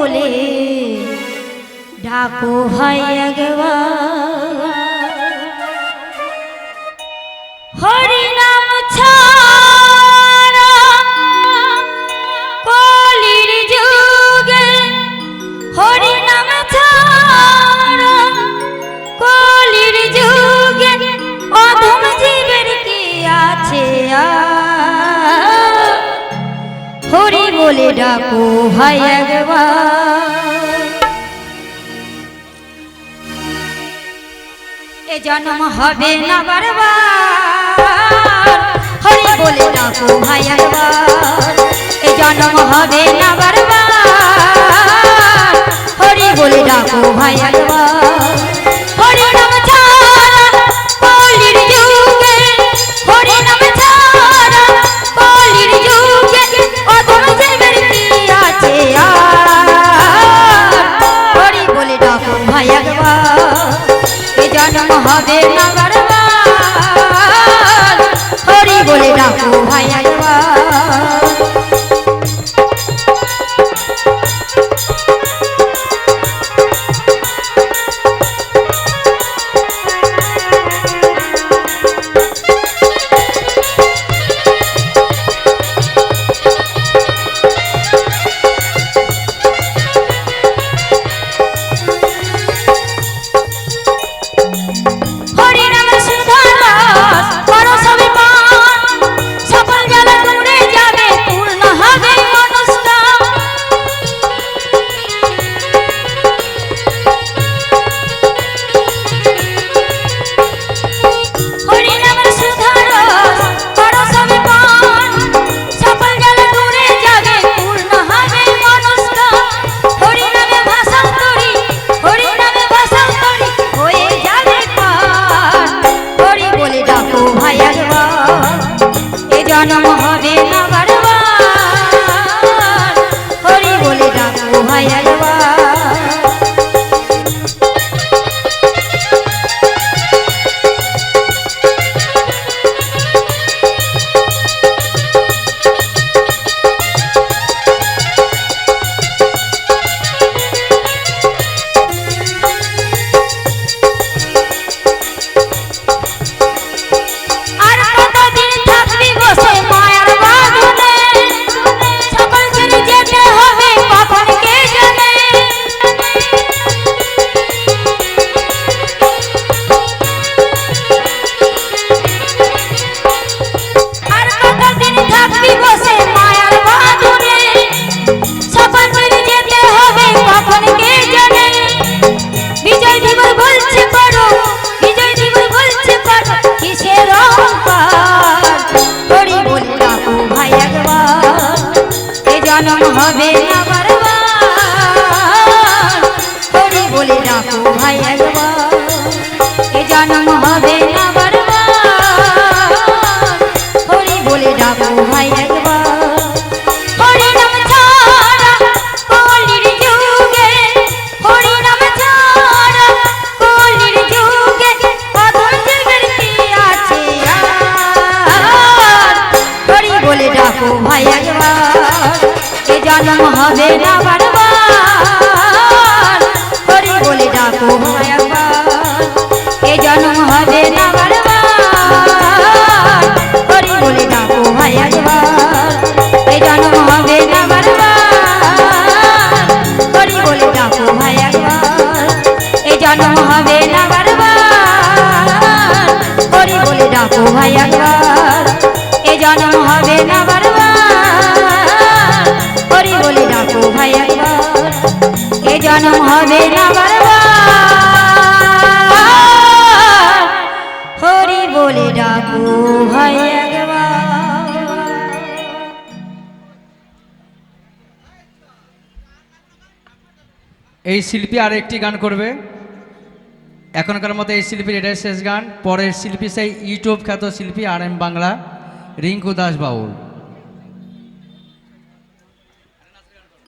বলে ডাকো ভাই একবার। বলে ডাকো ভাই এ জন্ম হবে না বারবার। হরি বলে ডাকো ভাই এ জন্ম হবে না ডাকো একবার এ জন্ম হবে না বারবার। হরি বলে ডাকো একবার, এ জন্ম হবে না বারবার। হরি বলে ডাকো একবার, এ জন্ম হবে না বারবার। হরি বলে ডাকো একবার, এ জন্ম হবে না বারবার। হরি বলে ডাকো একবার জন্ম হবে না এই শিল্পী আর একটি গান করবে। এখনকার মতো এই শিল্পীর এটাই শেষ গান। পরের শিল্পী সেই ইউটিউব খ্যাত শিল্পী আর এম বাংলা, রিঙ্কু দাস বাউল।